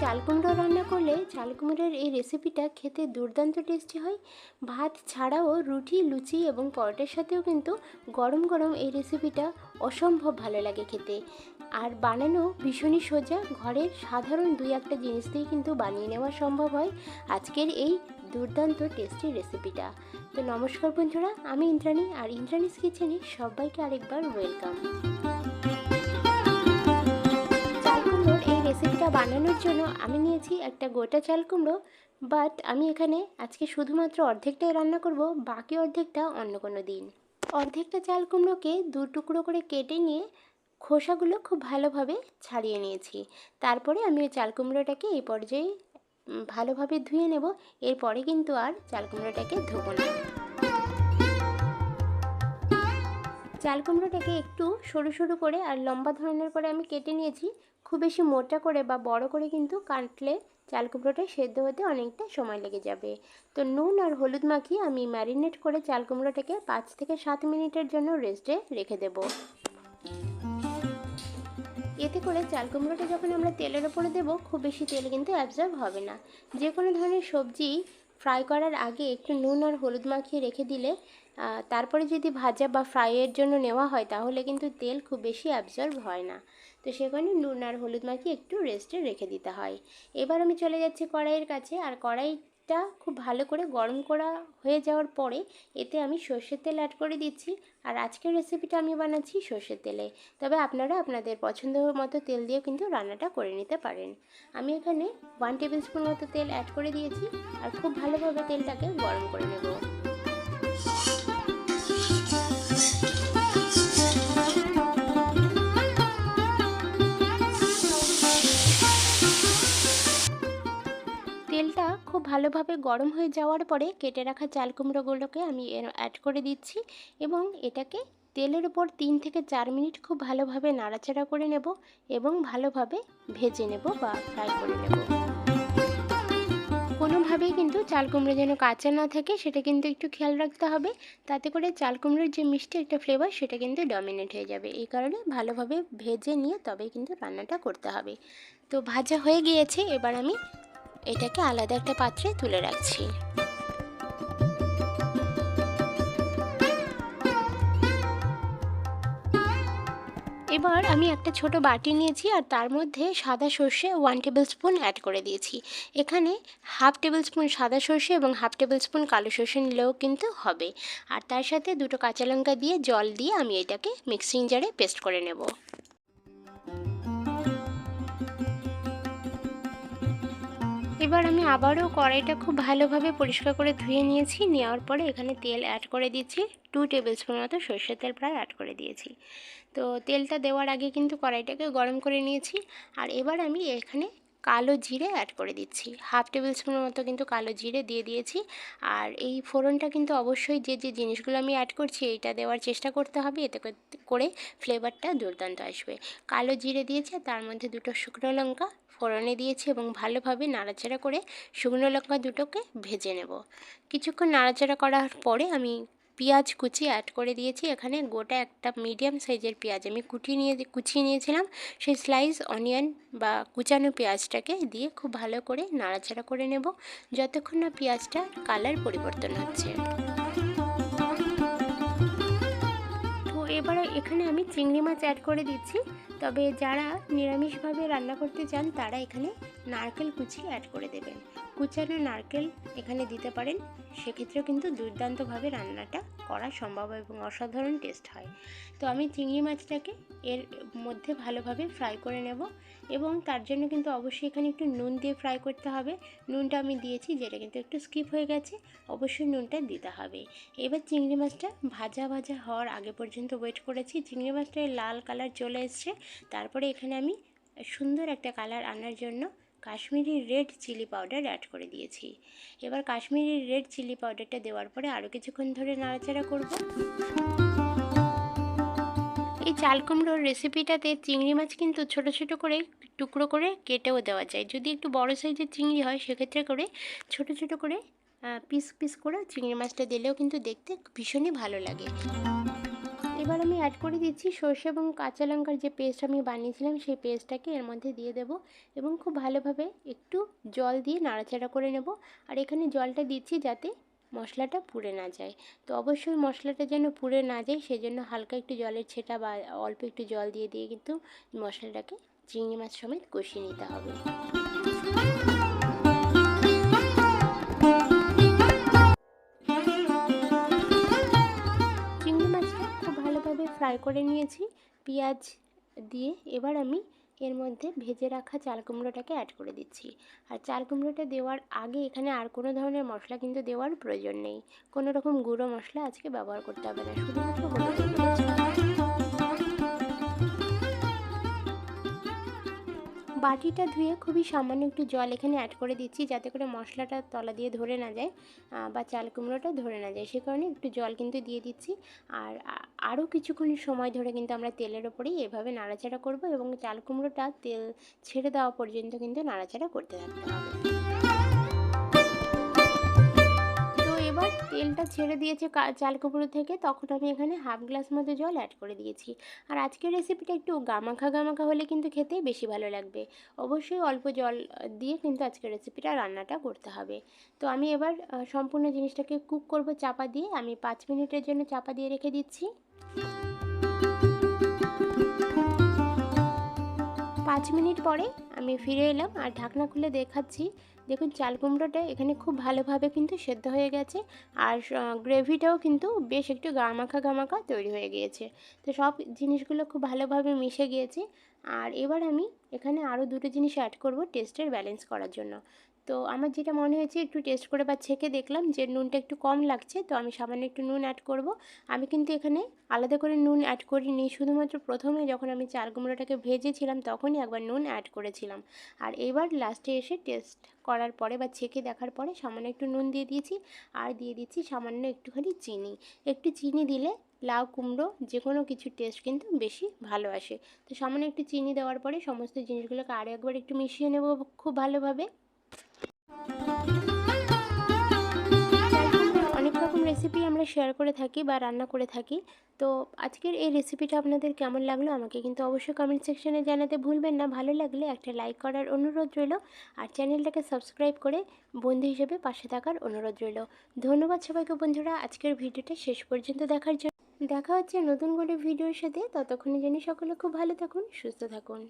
চাল কুমড়ো রান্না করলে চাল কুমড়োর এই রেসিপিটা খেতে দুর্দান্ত টেস্টি হয়। ভাত ছাড়াও রুটি, লুচি এবং পরোটার সাথেও কিন্তু গরম গরম এই রেসিপিটা অসম্ভব ভালো লাগে খেতে। আর বানানো ভীষণই সোজা ঘরের সাধারণ দুই একটা জিনিস দিয়ে কিন্তু বানিয়ে নেওয়া সম্ভব হয়। আজকের এই দুর্দান্ত টেস্টি রেসিপিটা তো নমস্কার বন্ধুরা, আমি ইন্দ্রাণী, আর ইন্দ্রাণীস কিচেনে সবাইকে আরেকবার ওয়েলকাম আমি নিয়েছি একটা গোটা চাল কুমড়ো বাট আমি এখানে আজকে শুধুমাত্র অর্ধেকটাই রান্না করব, বাকি অর্ধেকটা অন্য কোনো দিন। অর্ধেকটা চাল কুমড়োকে দু টুকরো করে কেটে নিয়ে খোসাগুলো খুব ভালোভাবে ছাড়িয়ে নিয়েছি। তারপরে আমি ওই চাল কুমড়োটাকে এই পর্যায়ে ভালোভাবে ধুয়ে নেব, এরপরে কিন্তু আর চাল কুমড়োটাকে ধোবো না। চাল কুমড়োটাকে একটু সরু সরু করে আর লম্বা ধরনের করে আমি কেটে নিয়েছি। খুব বেশি মোটা করে বা বড় করে কিন্তু কাটলে চাল কুমড়োটা সেদ্ধ হতে অনেকটা সময় লেগে যাবে। তো নুন আর হলুদ মাখিয়ে আমি ম্যারিনেট করে চাল কুমড়োটাকে পাঁচ থেকে সাত মিনিটের জন্য রেস্টে রেখে দেবো। এতে করে চাল কুমড়োটা যখন আমরা তেলের ওপরে দেবো, খুব বেশি তেল কিন্তু অ্যাবজর্ব হবে না। যে কোনো ধরনের সবজি ফ্রাই করার আগে একটু নুন আর হলুদ মাখিয়ে রেখে দিলে তারপরে যদি ভাজা বা ফ্রাইয়ের জন্য নেওয়া হয়, তাহলে কিন্তু তেল খুব বেশি অ্যাবজর্ব হয় না। তো সেখানে নুন আর হলুদ মাখিয়ে একটু রেস্টে রেখে দিতে হয়। এবার আমি চলে যাচ্ছি কড়াইয়ের কাছে, আর কড়াইটা খুব ভালো করে গরম করা হয়ে যাওয়ার পরে, এতে আমি সর্ষের তেল অ্যাড করে দিচ্ছি। আর আজকের রেসিপিটা আমি বানাচ্ছি সর্ষের তেলে। তবে আপনারা আপনাদের পছন্দ মতো তেল দিয়ে কিন্তু রান্নাটা করে নিতে পারেন। আমি এখানে ওয়ান টেবিল স্পুন মতো তেল অ্যাড করে দিয়েছি, আর খুব ভালোভাবে তেলটাকে গরম করে নেব। ভালোভাবে গরম হয়ে যাওয়ার পরে কেটে রাখা চাল কুমড়োগুলোকে আমি অ্যাড করে দিচ্ছি এবং এটাকে তেলের উপর তিন থেকে চার মিনিট খুব ভালোভাবে নাড়াচাড়া করে নেব এবং ভালোভাবে ভেজে নেব বা ফ্রাই করে নেব। কোনোভাবেই কিন্তু চাল কুমড়ো যেন কাঁচা না থাকে সেটা কিন্তু একটু খেয়াল রাখতে হবে। তাতে করে চাল কুমড়োর যে মিষ্টি একটা ফ্লেভার সেটা কিন্তু ডমিনেট হয়ে যাবে। এই কারণে ভালোভাবে ভেজে নিয়ে তবেই কিন্তু রান্নাটা করতে হবে। তো ভাজা হয়ে গিয়েছে, এবার আমি এটাকে আলাদা একটা পাত্রে তুলে রাখছি। এবার আমি একটা ছোট বাটি নিয়েছি আর তার মধ্যে সাদা সর্ষে ওয়ান টেবিল স্পুন অ্যাড করে দিয়েছি। এখানে হাফ টেবিল স্পুন সাদা সর্ষে এবং হাফ টেবিল স্পুন কালো সর্ষে নিলেও কিন্তু হবে। আর তার সাথে দুটো কাঁচা লঙ্কা দিয়ে জল দিয়ে আমি এটাকে মিক্সিং জারে পেস্ট করে নেব। এবার আমি আবারও কড়াইটা খুব ভালোভাবে পরিষ্কার করে ধুয়ে নিয়েছি। নেওয়ার পরে এখানে তেল অ্যাড করে দিচ্ছি। টু টেবিল স্পুন মতো সর্ষের তেল প্রায় অ্যাড করে দিয়েছি। তো তেলটা দেওয়ার আগে কিন্তু কড়াইটাকে গরম করে নিয়েছি। আর এবার আমি এখানে কালো জিরে অ্যাড করে দিচ্ছি। হাফ টেবিল স্পুনের মতো কিন্তু কালো জিরে দিয়ে দিয়েছি। আর এই ফোড়নটা কিন্তু অবশ্যই যে যে জিনিসগুলো আমি অ্যাড করছি এইটা দেওয়ার চেষ্টা করতে হবে। এতে করে ফ্লেভারটা দুর্দান্ত আসবে। কালো জিরে দিয়েছি তার মধ্যে দুটো শুকনো লঙ্কা ফোড়নে দিয়েছি এবং ভালোভাবে নাড়াচাড়া করে শুকনো লঙ্কা দুটোকে ভেজে নেব। কিছুক্ষণ নাড়াচাড়া করার পরে আমি পেঁয়াজ কুচি অ্যাড করে দিয়েছি। এখানে গোটা একটা মিডিয়াম সাইজের পেঁয়াজ আমি কুটিয়ে নিয়ে, কুচিয়ে নিয়েছিলাম। সেই স্লাইস অনিয়ন বা কুচানো পেঁয়াজটাকে দিয়ে খুব ভালো করে নাড়াচাড়া করে নেব, যতক্ষণ না পেঁয়াজটা কালার পরিবর্তন হচ্ছে। এবারে এখানে আমি চিংড়ি মাছ অ্যাড করে দিচ্ছি। তবে যারা নিরামিষভাবে রান্না করতে চান, তারা এখানে নারকেল কুচি অ্যাড করে দেবেন। কুচানো নারকেল এখানে দিতে পারেন। সেক্ষেত্রেও কিন্তু দুর্দান্তভাবে রান্নাটা করা সম্ভব এবং অসাধারণ টেস্ট হয়। তো আমি চিংড়ি মাছটাকে এর মধ্যে ভালোভাবে ফ্রাই করে নেব এবং তার জন্য কিন্তু অবশ্যই এখানে একটু নুন দিয়ে ফ্রাই করতে হবে। নুনটা আমি দিয়েছি যেটা কিন্তু একটু স্কিপ হয়ে গেছে, অবশ্যই নুনটা দিতে হবে। এবার চিংড়ি মাছটা ভাজা ভাজা হওয়ার আগে পর্যন্ত ওয়েট করেছি। চিংড়ি মাছটা লাল কালার চলে এসছে। তারপরে এখানে আমি সুন্দর একটা কালার আনার জন্য Kashmiri red chilli powder add করে দিয়েছি। এবার কাশ্মীরি রেড চিলি পাউডারটা দেওয়ার পরে আরও কিছুক্ষণ ধরে নাড়াচাড়া করব। এই চাল কুমড়োর রেসিপিটাতে চিংড়ি মাছ কিন্তু ছোট ছোট করে, টুকরো করে কেটেও দেওয়া যায়। যদি একটু বড় সাইজের চিংড়ি হয়, সেক্ষেত্রে করে ছোট ছোট করে পিস পিস করে চিংড়ি মাছটা দিলেও কিন্তু দেখতে ভীষণই ভালো লাগে। এবার আমি অ্যাড করে দিচ্ছি সর্ষে এবং কাঁচা লঙ্কার যে পেস্ট আমি বানিয়েছিলাম, সেই পেস্টটাকে এর মধ্যে দিয়ে দেব এবং খুব ভালোভাবে একটু জল দিয়ে নাড়াচাড়া করে নেব। আর এখানে জলটা দিচ্ছি যাতে মশলাটা পুড়ে না যায়। তো অবশ্যই মশলাটা যেন পুড়ে না যায়, সেজন্য হালকা একটু জলের ছেটা বা অল্প একটু জল দিয়ে দিয়ে কিন্তু মশলাটাকে চিংড়ি মাছ সমেত কষিয়ে নিতে হবে। করে নিয়েছি পেঁয়াজ দিয়ে। এবার আমি এর মধ্যে ভেজে রাখা চাল কুমড়োটাকে অ্যাড করে দিচ্ছি। আর চাল কুমড়োটা দেওয়ার আগে এখানে আর কোনো ধরনের মশলা কিন্তু দেওয়ার প্রয়োজন নেই। কোনো রকম গুঁড়ো মশলা আজকে ব্যবহার করতে হবে না। শুধুমাত্র বাটিটা ধুয়ে খুবই সামান্য একটু জল এখানে অ্যাড করে দিচ্ছি যাতে করে মশলাটা তলা দিয়ে ধরে না যায় বা চাল কুমড়োটা ধরে না যায়। সে কারণে একটু জল কিন্তু দিয়ে দিচ্ছি। আর আরও কিছুক্ষণ সময় ধরে কিন্তু আমরা তেলের ওপরেই এভাবে নাড়াচাড়া করব এবং চাল কুমড়োটা তেল ছেড়ে দেওয়া পর্যন্ত কিন্তু নাড়াচাড়া করতে থাকতে হবে। তেলটা ছেড়ে দিয়েছে চাল কুমড়ো থেকে, তখন আমি এখানে হাফ গ্লাস মতো জল অ্যাড করে দিয়েছি। আর আজকের রেসিপিটা একটু গামাখা গামাখা হলে কিন্তু খেতে বেশি ভালো লাগবে। অবশ্যই অল্প জল দিয়ে কিন্তু আজকের রেসিপিটা রান্নাটা করতে হবে। তো আমি এবার সম্পূর্ণ জিনিসটাকে কুক করব চাপা দিয়ে। আমি পাঁচ মিনিটের জন্য চাপা দিয়ে রেখে দিচ্ছি। পাঁচ মিনিট পরে আমি ফিরে এলাম আর ঢাকনা খুলে দেখাচ্ছি। দেখুন, চাল কুমড়োটা এখানে খুব ভালোভাবে কিন্তু সেদ্ধ হয়ে গেছে আর গ্রেভিটাও কিন্তু বেশ একটু গামাখা গামাখা তৈরি হয়ে গিয়েছে। তো সব জিনিসগুলো খুব ভালোভাবে মিশে গিয়েছে। আর এবার আমি এখানে আরও দুটো জিনিস অ্যাড করব টেস্টের ব্যালেন্স করার জন্য। তো আমার যেটা মনে হয়েছে, একটু টেস্ট করে বা ছেঁকে দেখলাম যে নুনটা একটু কম লাগছে, তো আমি সামান্য একটু নুন অ্যাড করব। আমি কিন্তু এখানে আলাদা করে নুন অ্যাড করিনি, শুধুমাত্র প্রথমে যখন আমি চাল কুমড়োটাকে ভেজেছিলাম তখনই একবার নুন অ্যাড করেছিলাম। আর এবার লাস্টে এসে টেস্ট করার পরে বা ছেঁকে দেখার পরে সামান্য একটু নুন দিয়ে দিয়েছি, আর দিয়ে দিচ্ছি সামান্য একটুখানি চিনি। একটু চিনি দিলে লাউ কুমড়ো যে কোনো কিছু টেস্ট কিন্তু বেশি ভালো আসে। তো সামান্য একটু চিনি দেওয়ার পরে সমস্ত জিনিসগুলোকে আরও একবার একটু মিশিয়ে নেব খুব ভালোভাবে। অনেক রকম রেসিপি আমরা শেয়ার করে থাকি বা রান্না করে থাকি। তো আজকের এই রেসিপিটা আপনাদের কেমন লাগল আমাকে কিন্তু অবশ্যই কমেন্ট সেকশনে জানাতে ভুলবেন না। ভালো লাগলে একটা লাইক করার অনুরোধ রইল আর চ্যানেলটাকে সাবস্ক্রাইব করে বন্ধু হিসেবে পাশে থাকার অনুরোধ রইল। ধন্যবাদ সবাইকে বন্ধুরা, আজকের ভিডিওটা শেষ পর্যন্ত দেখার জন্য। দেখা হচ্ছে নতুন করে ভিডিওর সাথে। ততক্ষণে জানি সকলে খুব ভালো থাকুন, সুস্থ থাকুন।